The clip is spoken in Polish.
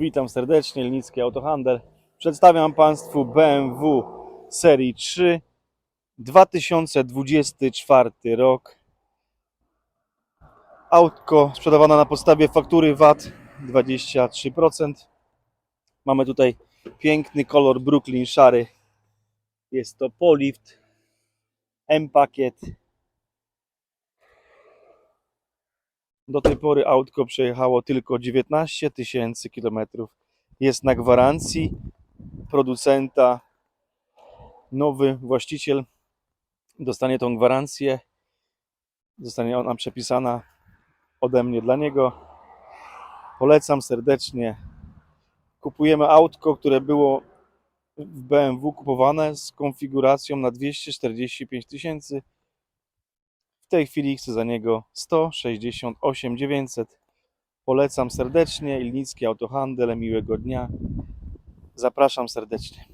Witam serdecznie, Linicki Autohandel. Przedstawiam Państwu BMW serii 3 2024 rok. Autko sprzedawane na podstawie faktury VAT 23%. Mamy tutaj piękny kolor Brooklyn szary. Jest to Polift M-Pakiet. Do tej pory autko przejechało tylko 19 tysięcy kilometrów. Jest na gwarancji producenta. Nowy właściciel dostanie tą gwarancję. Zostanie ona przepisana ode mnie dla niego. Polecam serdecznie. Kupujemy autko, które było w BMW kupowane z konfiguracją na 245 tysięcy. Tej chwili chcę za niego 168 900. Polecam serdecznie. Ilnicki Autohandel. Miłego dnia. Zapraszam serdecznie.